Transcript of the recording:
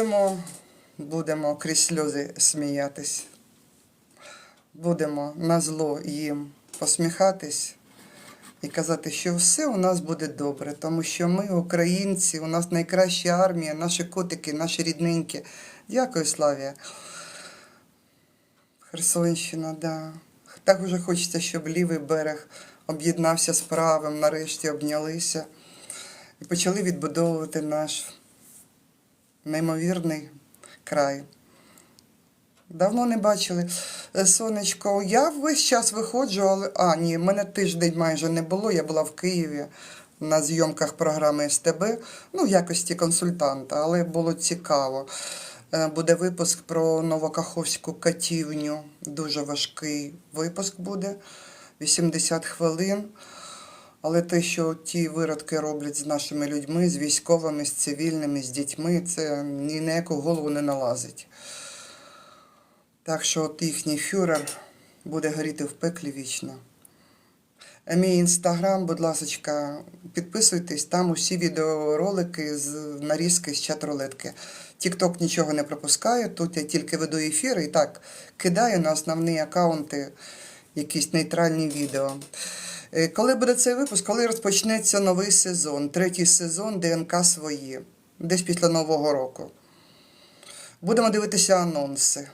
Будемо, будемо крізь сльози сміятись. Будемо на зло їм посміхатись і казати, що все у нас буде добре, тому що ми, українці, у нас найкраща армія, наші котики, наші рідненькі. Дякую, Славія. Херсонщина, да. Так уже хочеться, щоб лівий берег об'єднався з правим, нарешті обнялися і почали відбудовувати наш неймовірний край. Давно не бачили. Е, Сонечко, я весь час виходжу, але. А, ні, мене тиждень майже не було. Я була в Києві на зйомках програми СТБ, ну, в якості консультанта, але було цікаво. Е, Буде випуск про Новокаховську катівню. Дуже важкий випуск буде. 80 хвилин. Але те, що ті виродки роблять з нашими людьми, з військовими, з цивільними, з дітьми, це ні на яку голову не налазить. Так що от їхній фюрер буде горіти в пеклі вічно. Мій інстаграм, будь ласка, підписуйтесь, там усі відеоролики з нарізки з чат-рулетки. Тікток нічого не пропускаю, тут я тільки веду ефіри і так кидаю на основні аккаунти якісь нейтральні відео. Е, Коли буде цей випуск, коли розпочнеться новий сезон, третій сезон ДНК свої, десь після Нового року. Будемо дивитися анонси.